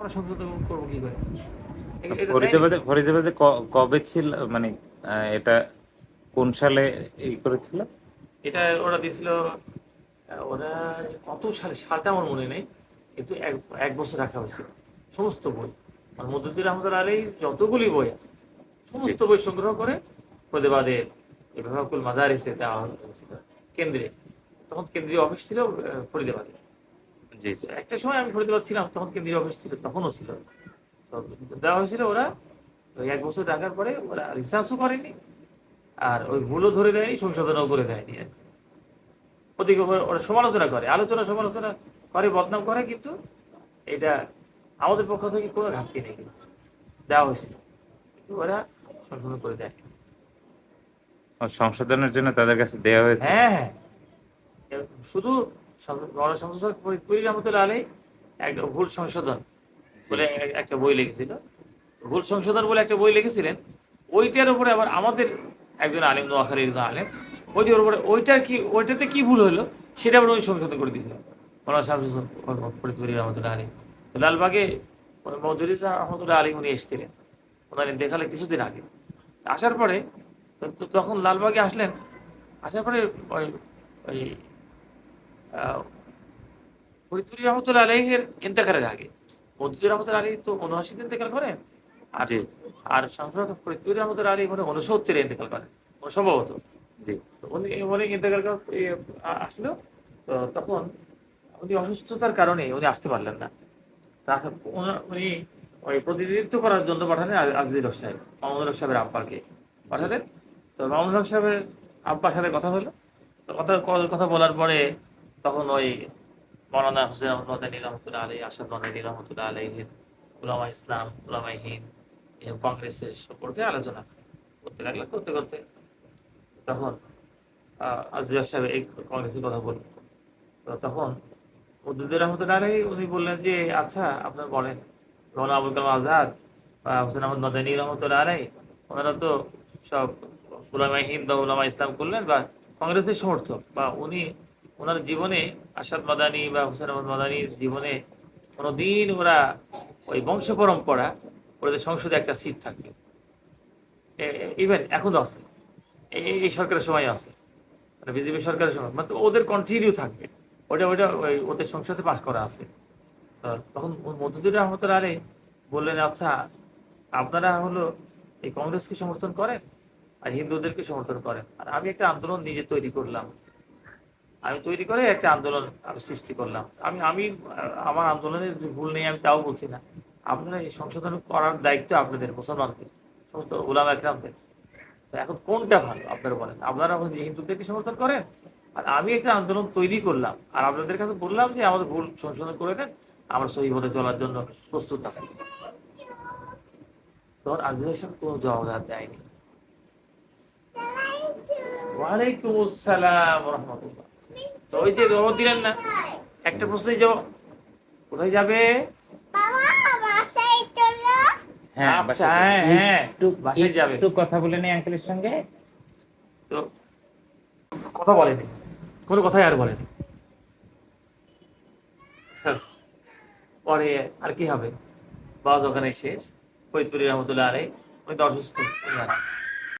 আমরা সংশোধন করব কি করে? এ- এটা দেয়নি। ফরিদাবাদে ফরিদাবাদে কবে ছিল মানে এটা কোন সালে এই করেছিল? এটা ওরা দিয়েছিল ওরা কত সালে সালটা আমার মনে নেই কিন্তু এক এক বছর রাখা হয়েছিল। সমস্ত বই। মানে মধ্যুদ্দিন রহমতুল আলী যতগুলি বই আছে সমস্ত বই সংগ্রহ করে প্রতিবাদের এই বিভাগুল মাদারিসে দেওয়া হয়েছিল কেন্দ্রে। তখন কেন্দ্রীয় অফিস ছিল ফরিদাবাদে জি জি। একটা সময় আমি ফরিদাবাদ ছিলাম তখন কেন্দ্রীয় অফিস ছিল তখনও ছিল। তো দেওয়া হয়েছিল ওরা ওই এক বছর রাখার পরে ওরা রিসার্চও করেনি আর ওই ভুলও ধরে দেয়নি সংশোধনও করে দেয়নি আর। ওদিকে ওরা- ওরা সমালোচনা করে আলোচনা সমালোচনা করে বদনাম করে কিন্তু এটা আমাদের পক্ষ থেকে কোনো ঘাটতি নেই। কিন্তু দেওয়া হয়েছিল কিন্তু ওরা সংশোধন করে দেয় সংশোধনের জন্য তাদের কাছে দেওয়া হয়েছে? হ্যাঁ হ্যাঁ। শুধু সং- বড় সংশোধক পুরী রহমতুল্লাহ আলী একটা ভুল সংশোধন বলে একটা বই লিখেছিল। ভুল সংশোধন বলে একটা বই লিখেছিলেন। ওইটার উপরে আবার আমাদের একজন আলিম নোয়াখালী একজন আলেম, ওইটার উপরে ওইটার কি ওইটাতে কি ভুল হলো? সেটা আবার উনি সংশোধন করে দিয়েছিলেন। মৌলানা শামসুল ফরিদপুরি রহমতুল্লাহ আলী তো লালবাগে মজুরি রহমতুল্লাহ আলী উনি এসেছিলেন। ওনার দেখালে কিছুদিন আগে। আসার পরে তখন লালবাগে আসলেন। আসার পরে ওই ফরিদপুরি রহমতুল্লাহ আলহের ইন্তেকালের আগে। মজুদুর রহমতুল্লাহ আলী তো উনআশিতে ইন্তেকাল করেন আর আর সংসদ ফরিদপুরি রহমতুল্লাহ আলী মানে উনসত্তরে ইন্তেকাল করেন সম্ভবত। জি, তো উনি উনি ইন্তেকাল আসলো, তো তখন উনি অসুস্থতার কারণে উনি আসতে পারলেন না। তাকে উনি- ওই প্রতিনিধিত্ব করার জন্য পাঠালেন আজ- আজিজুল হক সাহেব, মামুনুল হক সাহেবের আব্বাকে পাঠালেন। তো মামুনুল হক সাহেবের আব্বার সাথে কথা হলো। তো কথা কথা বলার পরে তখন ওই মৌলানা হোসেন আহমদ মাদানী রহমতুল্লাহ আলী আসাদ মাদানী রহমতুল্লাহ আলহীর উলামা ইসলাম উলামা হিন্দ কংগ্রেসের সম্পর্কে আলোচনা করতে লাগল করতে করতে। তখন আহ, সাহেব এই কংগ্রেসের কথা বলল। তো তখন মদুদুর রহমতুল্লাহ আলহী উনি বললেন যে আচ্ছা আপনার বলেন মৌলানা আবুল কালাম আজাদ বা হোসেন আহমদ মাদানী রহমতুল্লাহ আলাই ওনারা তো সব উলামা হিন্দ বা উলামা ইসলাম করলেন বা কংগ্রেসের সমর্থক বা উনি ওনার জীবনে আসাদ মাদানী বা হোসেন আহমদ মাদানীর জীবনে কোনোদিন ওরা ওই বংশ পরম্পরা, ওদের সংসদে একটা সিট থাকবে। ইভেন এখন আছে। এই- সরকারের সময় আছে। মানে বিজেপি সরকারের সময়। মানে ওদের কন্টিনিউ থাকবে। ওটা ওটা ওই ওদের সংসদে পাশ করা আছে। তখন মধুদুর রহমতুল্লাহ আরে বললেন আচ্ছা আপনারা হলো এই কংগ্রেসকে সমর্থন করেন আর হিন্দুদেরকে সমর্থন করেন। আর আমি একটা আন্দোলন নিজে তৈরি করলাম। আমি তৈরি করে একটা আন্দোলন আমি সৃষ্টি করলাম। আমি আমি, আমার আন্দোলনের ভুল নেই আমি তাও বলছি না। আপনারা এই সংশোধন করার দায়িত্ব আপনাদের, মুসলমানদের, সমস্ত উলামা একরামদের তো এখন কোনটা ভালো, আপনারা বলেন? আপনারা হিন্দুদেরকে সমর্থন করেন? আর আমি একটা আন্দোলন তৈরি করলাম। আর আপনাদের কাছে বললাম যে আমাদের ভুল সংশোধন করে দেন, আমরা সহি পথে চলার জন্য প্রস্তুত আছি। তখন আজিজ কোনো জবাব দেয়নি। ওয়ালাইকুম আসসালাম রহমতুল্লাহ। তো ওই যে জবাব দিলেন না। একটা প্রশ্নই জবাব কোথায় যাবে? বাবা বাসায় চলো হ্যাঁ আচ্ছা, হ্যাঁ, হ্যাঁ, বাসায় যাবে। একটু কথা বলে নেই আঙ্কেলের সঙ্গে। তো কথা বলেনি। কোনো কথাই আর বলেনি। পরে আর কি হবে? বাস ওখানে শেষ। ফরিদপুরি রহমতুল্লাহ আলাই। উনি তো অসুস্থ। আর